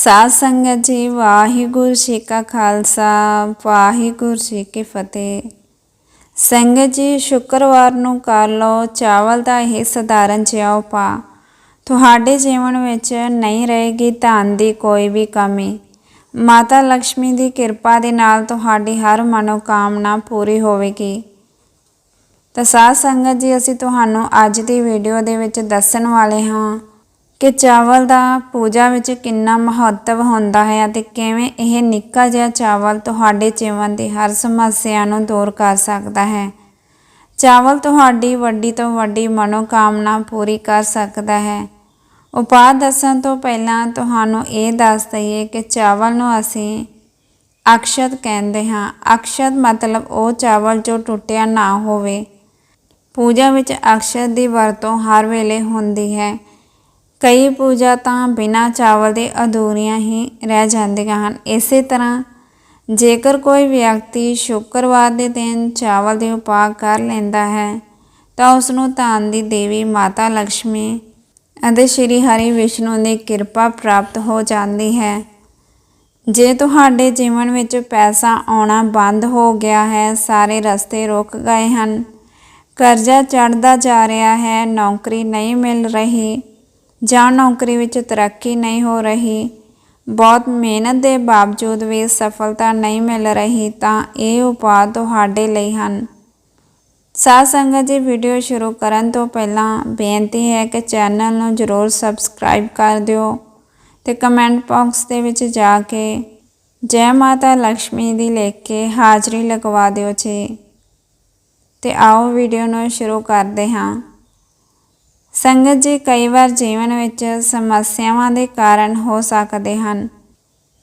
ਸਾਧ ਸੰਗਤ ਜੀ, ਵਾਹਿਗੁਰੂ ਜੀ ਕਾ ਖਾਲਸਾ, ਵਾਹਿਗੁਰੂ ਜੀ ਕੀ ਫਤਿਹ। ਸੰਗਤ ਜੀ, ਸ਼ੁੱਕਰਵਾਰ ਨੂੰ ਕਰ ਲਓ, ਚਾਵਲ ਦਾ ਇਹ ਸਧਾਰਨ ਜਿਹਾ ਉਪਾਅ ਤੁਹਾਡੇ ਜੀਵਨ ਵਿੱਚ ਨਹੀਂ ਰਹੇਗੀ ਧਨ ਦੀ ਕੋਈ ਵੀ ਕਮੀ। ਮਾਤਾ ਲక్ష్ਮੀ ਦੀ ਕਿਰਪਾ ਦੇ ਨਾਲ ਤੁਹਾਡੀ ਹਰ ਮਨੋਕਾਮਨਾ ਪੂਰੀ ਹੋਵੇਗੀ। ਤਾਂ ਸਾਧ ਸੰਗਤ ਜੀ, ਅਸੀਂ ਤੁਹਾਨੂੰ ਅੱਜ ਦੀ ਵੀਡੀਓ ਦੇ ਵਿੱਚ ਦੱਸਣ ਵਾਲੇ ਹਾਂ। ਕਿ ਚਾਵਲ ਦਾ ਪੂਜਾ ਵਿੱਚ ਕਿੰਨਾ ਮਹੱਤਵ ਹੁੰਦਾ ਹੈ ਅਤੇ ਕਿਵੇਂ ਇਹ ਨਿੱਕਾ ਜਿਹਾ ਚਾਵਲ ਤੁਹਾਡੇ ਜੀਵਨ ਦੀ ਹਰ ਸਮੱਸਿਆ ਨੂੰ ਦੂਰ ਕਰ ਸਕਦਾ ਹੈ। ਚਾਵਲ ਤੁਹਾਡੀ ਵੱਡੀ ਤੋਂ ਵੱਡੀ ਮਨੋਕਾਮਨਾ ਪੂਰੀ ਕਰ ਸਕਦਾ ਹੈ। ਉਪਾਅ ਦੱਸਣ ਤੋਂ ਪਹਿਲਾਂ ਤੁਹਾਨੂੰ ਇਹ ਦੱਸ ਦਈਏ ਕਿ ਚਾਵਲ ਨੂੰ ਅਸੀਂ ਅਕਸ਼ਤ ਕਹਿੰਦੇ ਹਾਂ। ਅਕਸ਼ਤ ਮਤਲਬ ਉਹ ਚਾਵਲ ਜੋ ਟੁੱਟਿਆ ਨਾ ਹੋਵੇ। ਪੂਜਾ ਵਿੱਚ ਅਕਸ਼ਤ ਦੀ ਵਰਤੋਂ ਹਰ ਵੇਲੇ ਹੁੰਦੀ ਹੈ। ਕਈ ਪੂਜਾ ਤਾਂ ਬਿਨਾਂ ਚਾਵਲ ਦੇ ਅਧੂਰੀਆਂ ਹੀ ਰਹਿ ਜਾਂਦੀਆਂ ਹਨ। ਇਸੇ ਤਰ੍ਹਾਂ ਜੇਕਰ ਕੋਈ ਵਿਅਕਤੀ ਸ਼ੁੱਕਰਵਾਰ ਦੇ ਦਿਨ ਚਾਵਲ ਦੇ ਉਪਾਅ ਕਰ ਲੈਂਦਾ ਹੈ, ਤਾਂ ਉਸ ਨੂੰ ਧਨ ਦੀ ਦੇਵੀ ਮਾਤਾ ਲక్ష్ਮੀ ਅਤੇ ਸ਼੍ਰੀ ਹਰੀ ਵਿਸ਼ਨੂੰ ਦੀ ਕਿਰਪਾ ਪ੍ਰਾਪਤ ਹੋ ਜਾਂਦੀ ਹੈ। ਜੇ ਤੁਹਾਡੇ ਜੀਵਨ ਵਿੱਚ ਪੈਸਾ ਆਉਣਾ ਬੰਦ ਹੋ ਗਿਆ ਹੈ, ਸਾਰੇ ਰਸਤੇ ਰੁਕ ਗਏ ਹਨ। ਕਰਜ਼ਾ ਚੜਦਾ ਜਾ ਰਿਹਾ ਹੈ, ਨੌਕਰੀ ਨਹੀਂ ਮਿਲ ਰਹੀ ਜਾਂ ਨੌਕਰੀ ਵਿੱਚ ਤਰੱਕੀ ਨਹੀਂ ਹੋ ਰਹੀ, ਬਹੁਤ ਮਿਹਨਤ ਦੇ ਬਾਵਜੂਦ ਵੀ ਸਫਲਤਾ ਨਹੀਂ ਮਿਲ ਰਹੀ ਤਾਂ ਇਹ ਉਪਾਅ ਤੁਹਾਡੇ ਲਈ ਹਨ। ਸਾਧ ਸੰਗਤ ਜੀ, ਵੀਡੀਓ ਸ਼ੁਰੂ ਕਰਨ ਤੋਂ ਪਹਿਲਾਂ ਬੇਨਤੀ ਹੈ ਕਿ ਚੈਨਲ ਨੂੰ ਜ਼ਰੂਰ ਸਬਸਕ੍ਰਾਈਬ ਕਰ ਦਿਓ ਤੇ ਕਮੈਂਟ ਬਾਕਸ ਦੇ ਵਿੱਚ ਜਾ ਕੇ ਜੈ ਮਾਤਾ ਲక్ష్ਮੀ ਦੀ ਲਿਖ ਕੇ ਹਾਜ਼ਰੀ ਲਗਵਾ ਦਿਓ ਜੀ। ਤੇ ਆਓ ਵੀਡੀਓ ਨੂੰ ਸ਼ੁਰੂ ਕਰਦੇ ਹਾਂ। ਸੰਗਤ ਜੀ ਕਈ ਵਾਰ ਜੀਵਨ ਵਿੱਚ ਸਮੱਸਿਆਵਾਂ ਦੇ ਕਾਰਨ ਹੋ ਸਕਦੇ ਹਨ।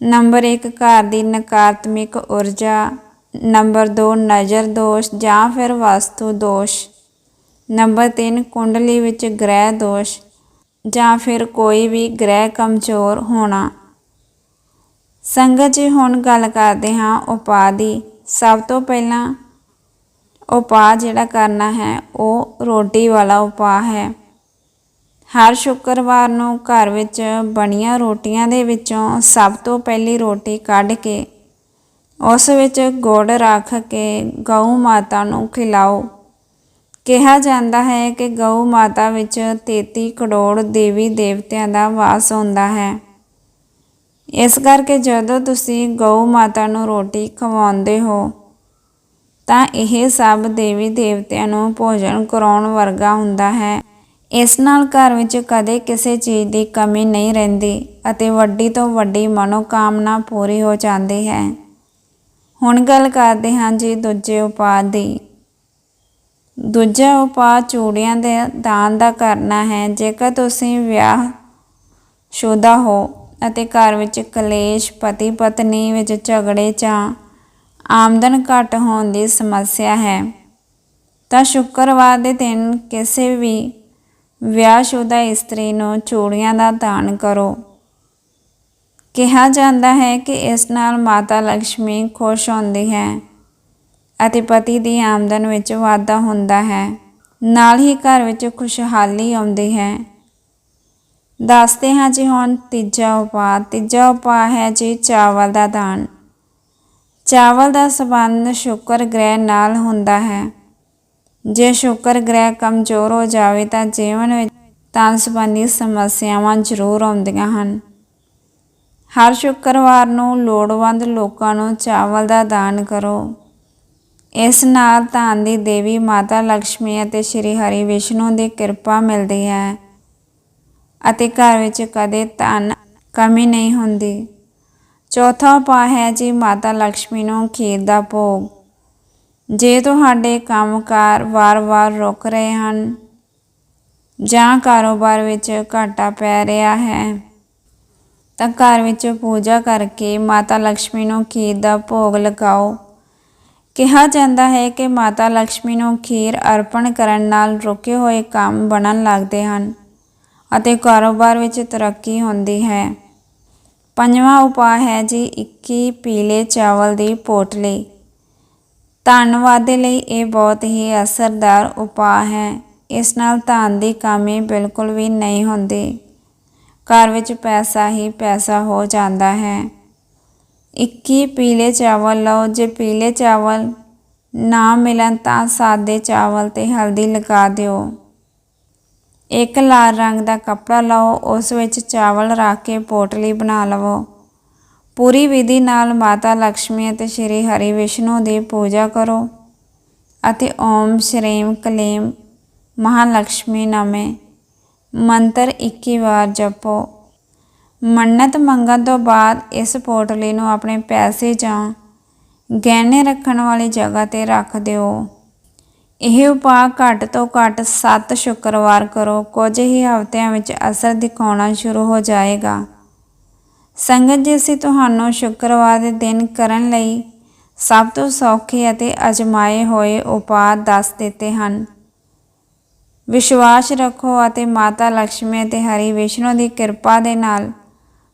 ਨੰਬਰ 1 ਘਰ ਦੀ ਨਕਾਰਾਤਮਕ ਊਰਜਾ। ਨੰਬਰ 2 ਨਜ਼ਰ ਦੋਸ਼ ਜਾਂ ਫਿਰ ਵਸਤੂ ਦੋਸ਼। ਨੰਬਰ 3 ਕੁੰਡਲੀ ਵਿੱਚ ਗ੍ਰਹਿ ਦੋਸ਼ ਜਾਂ ਫਿਰ ਕੋਈ ਵੀ ਗ੍ਰਹਿ ਕਮਜ਼ੋਰ ਹੋਣਾ। ਸੰਗਤ ਜੀ, ਹੁਣ ਗੱਲ ਕਰਦੇ ਹਾਂ ਉਪਾਅ ਦੀ। ਸਭ ਤੋਂ ਪਹਿਲਾਂ ਉਪਾਅ ਜਿਹੜਾ ਕਰਨਾ ਹੈ, ਉਹ ਰੋਟੀ ਵਾਲਾ ਉਪਾਅ ਹੈ। ਹਰ ਸ਼ੁੱਕਰਵਾਰ ਨੂੰ ਘਰ ਵਿੱਚ ਬਣੀਆਂ ਰੋਟੀਆਂ ਦੇ ਵਿੱਚੋਂ ਸਭ ਤੋਂ ਪਹਿਲੀ ਰੋਟੀ ਕੱਢ ਕੇ ਉਸ ਵਿੱਚ ਗੁੜ ਰੱਖ ਕੇ ਗਊ ਮਾਤਾ ਨੂੰ ਖਿਲਾਓ। ਕਿਹਾ ਜਾਂਦਾ ਹੈ ਕਿ ਗਊ ਮਾਤਾ ਵਿੱਚ 33 ਕਰੋੜ ਦੇਵੀ ਦੇਵਤਿਆਂ ਦਾ ਵਾਸ ਹੁੰਦਾ ਹੈ। ਇਸ ਕਰਕੇ ਜਦੋਂ ਤੁਸੀਂ ਗਊ ਮਾਤਾ ਨੂੰ ਰੋਟੀ ਖਵਾਉਂਦੇ ਹੋ, ਤਾਂ ਇਹ ਸਭ ਦੇਵੀ ਦੇਵਤਿਆਂ ਨੂੰ ਭੋਜਨ ਕਰਾਉਣ ਵਰਗਾ ਹੁੰਦਾ ਹੈ। ਇਸ ਨਾਲ ਘਰ ਵਿੱਚ ਕਦੇ ਕਿਸੇ ਚੀਜ਼ ਦੀ ਕਮੀ ਨਹੀਂ ਰਹਿੰਦੀ ਅਤੇ ਵੱਡੀ ਤੋਂ ਵੱਡੀ ਮਨੋਕਾਮਨਾ ਪੂਰੀ ਹੋ ਜਾਂਦੀ ਹੈ। ਹੁਣ ਗੱਲ ਕਰਦੇ ਹਾਂ ਜੀ ਦੂਜੇ ਉਪਾਅ ਦੀ। ਦੂਜਾ ਉਪਾਅ ਚੂੜੀਆਂ ਦੇ ਦਾਨ ਦਾ ਕਰਨਾ ਹੈ। ਜੇਕਰ ਤੁਸੀਂ ਵਿਆਹ ਸ਼ੁਦਾ ਹੋ ਅਤੇ ਘਰ ਵਿੱਚ ਕਲੇਸ਼, ਪਤੀ ਪਤਨੀ ਵਿੱਚ ਝਗੜੇ ਜਾਂ ਆਮਦਨ ਘੱਟ ਹੋਣ ਦੀ ਸਮੱਸਿਆ ਹੈ, ਤਾਂ ਸ਼ੁੱਕਰਵਾਰ ਦੇ ਦਿਨ ਕਿਸੇ ਵੀ ਵਿਆਹਸ਼ੁਦਾ ਇਸਤਰੀ ਨੂੰ ਚੂੜੀਆਂ ਦਾ ਦਾਨ ਕਰੋ। ਕਿਹਾ ਜਾਂਦਾ ਹੈ ਕਿ ਇਸ ਨਾਲ ਮਾਤਾ ਲక్ష్ਮੀ ਖੁਸ਼ ਹੁੰਦੀ ਹੈ ਅਤੇ ਪਤੀ ਦੀ ਆਮਦਨ ਵਿੱਚ ਵਾਧਾ ਹੁੰਦਾ ਹੈ। ਨਾਲ ਹੀ ਘਰ ਵਿੱਚ ਖੁਸ਼ਹਾਲੀ ਆਉਂਦੀ ਹੈ। ਦੱਸਦੇ ਹਾਂ ਜੀ ਹੁਣ ਤੀਜਾ ਉਪਾਅ। ਤੀਜਾ ਉਪਾਅ ਹੈ ਜੀ ਚਾਵਲ ਦਾ ਦਾਨ। ਚਾਵਲ ਦਾ ਸਬੰਧ ਸ਼ੁਕਰ ਗ੍ਰਹਿ ਨਾਲ ਹੁੰਦਾ ਹੈ। ਜੇ ਸ਼ੁਕਰ ਗ੍ਰਹਿ ਕਮਜ਼ੋਰ ਹੋ ਜਾਵੇ ਤਾਂ ਜੀਵਨ ਵਿੱਚ ਤਨ ਸੰਬੰਧੀ ਸਮੱਸਿਆਵਾਂ ਜ਼ਰੂਰ ਆਉਂਦੀਆਂ ਹਨ। ਹਰ ਸ਼ੁੱਕਰਵਾਰ ਨੂੰ ਲੋੜਵੰਦ ਲੋਕਾਂ ਨੂੰ ਚਾਵਲ ਦਾ ਦਾਨ ਕਰੋ। ਇਸ ਨਾਲ ਧਨ ਦੀ ਦੇਵੀ ਮਾਤਾ ਲక్ష్ਮੀ ਅਤੇ ਸ਼੍ਰੀ ਹਰੀ ਵਿਸ਼ਨੂੰ ਦੀ ਕਿਰਪਾ ਮਿਲਦੀ ਹੈ ਅਤੇ ਘਰ ਵਿੱਚ ਕਦੇ ਧਨ ਕਮੀ ਨਹੀਂ ਹੁੰਦੀ। ਚੌਥਾ ਉਪਾਅ ਹੈ ਜੀ ਮਾਤਾ ਲక్ష్ਮੀ ਨੂੰ ਖੀਰ ਦਾ ਭੋਗ। ਜੇ ਤੁਹਾਡੇ ਕੰਮਕਾਰ ਵਾਰ-ਵਾਰ ਰੁਕ ਰਹੇ ਹਨ ਜਾਂ ਕਾਰੋਬਾਰ ਵਿੱਚ ਘਾਟਾ ਪੈ ਰਿਹਾ ਹੈ, ਤਾਂ ਘਰ ਵਿੱਚ ਪੂਜਾ ਕਰਕੇ ਮਾਤਾ ਲక్ష్ਮੀ ਨੂੰ ਖੀਰ ਦਾ ਭੋਗ ਲਗਾਓ। ਕਿਹਾ ਜਾਂਦਾ ਹੈ ਕਿ ਮਾਤਾ ਲక్ష్ਮੀ ਨੂੰ ਖੀਰ ਅਰਪਣ ਕਰਨ ਨਾਲ ਰੁਕੇ ਹੋਏ ਕੰਮ ਬਣਨ ਲੱਗਦੇ ਹਨ ਅਤੇ ਕਾਰੋਬਾਰ ਵਿੱਚ ਤਰੱਕੀ ਹੁੰਦੀ ਹੈ। ਪੰਜਵਾਂ ਉਪਾਅ ਹੈ ਜੀ 21 ਪੀਲੇ ਚਾਵਲ ਦੀ ਪੋਟਲੀ। ਧੰਨਵਾਦ ਦੇ ਲਈ ਇਹ ਬਹੁਤ ਹੀ ਅਸਰਦਾਰ ਉਪਾਅ ਹੈ। ਇਸ ਨਾਲ ਧਨ ਦੀ ਕਮੀ ਬਿਲਕੁਲ ਵੀ ਨਹੀਂ ਹੁੰਦੀ। ਘਰ ਵਿੱਚ ਪੈਸਾ ਹੀ ਪੈਸਾ ਹੋ ਜਾਂਦਾ ਹੈ। 21 ਪੀਲੇ ਚਾਵਲ ਲਓ, ਜੇ ਪੀਲੇ ਚਾਵਲ ਨਾ ਮਿਲਣ ਤਾਂ ਸਾਦੇ ਚਾਵਲ ਤੇ ਹਲਦੀ ਲਗਾ ਦਿਓ। ਇੱਕ ਲਾਲ ਰੰਗ ਦਾ ਕੱਪੜਾ ਲਓ, ਉਸ ਵਿੱਚ ਚਾਵਲ ਰੱਖ ਕੇ ਪੋਟਲੀ ਬਣਾ ਲਵੋ। ਪੂਰੀ ਵਿਧੀ ਨਾਲ ਮਾਤਾ ਲక్ష్ਮੀ ਅਤੇ ਸ਼੍ਰੀ ਹਰੀ ਵਿਸ਼ਨੂੰ ਦੀ ਪੂਜਾ ਕਰੋ ਅਤੇ ਓਮ ਸ਼੍ਰੀਮ ਕਲੇਮ ਮਹਾਲక్ష్ਮੀ ਨਾਮੇ। ਮੰਤਰ 21 ਵਾਰ ਜਪੋ। ਮੰਨਤ ਮੰਗਣ ਤੋਂ ਬਾਅਦ ਇਸ ਪੋਟਲੀ ਨੂੰ ਆਪਣੇ ਪੈਸੇ ਜਾਂ ਗਹਿਣੇ ਰੱਖਣ ਵਾਲੀ ਜਗ੍ਹਾ ਤੇ ਰੱਖ ਦਿਓ। ਇਹ ਉਪਾਅ ਘੱਟ ਤੋਂ ਘੱਟ 7 ਸ਼ੁੱਕਰਵਾਰ ਕਰੋ। ਕੁਝ ਹੀ ਹਫ਼ਤਿਆਂ ਵਿੱਚ ਅਸਰ ਦਿਖਾਉਣਾ ਸ਼ੁਰੂ ਹੋ ਜਾਏਗਾ। ਸੰਗਤ ਜੀ, ਅਸੀਂ ਤੁਹਾਨੂੰ ਸ਼ੁੱਕਰਵਾਰ ਦੇ ਦਿਨ ਕਰਨ ਲਈ ਸਭ ਤੋਂ ਸੌਖੇ ਅਤੇ ਅਜਮਾਏ ਹੋਏ ਉਪਾਅ ਦੱਸ ਦਿੱਤੇ ਹਨ। ਵਿਸ਼ਵਾਸ ਰੱਖੋ ਅਤੇ ਮਾਤਾ ਲక్ష్ਮੀ ਅਤੇ ਹਰੀ ਵਿਸ਼ਨੂੰ ਦੀ ਕਿਰਪਾ ਦੇ ਨਾਲ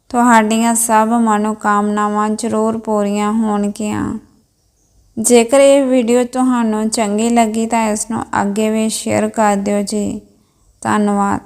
ਤੁਹਾਡੀਆਂ ਸਭ ਮਨੋਕਾਮਨਾਵਾਂ ਜ਼ਰੂਰ ਪੂਰੀਆਂ ਹੋਣਗੀਆਂ। ਜੇਕਰ ਇਹ ਵੀਡੀਓ ਤੁਹਾਨੂੰ ਚੰਗੀ ਲੱਗੀ ਤਾਂ ਇਸ ਨੂੰ ਅੱਗੇ ਵੀ ਸ਼ੇਅਰ ਕਰ ਦਿਓ ਜੀ। ਧੰਨਵਾਦ।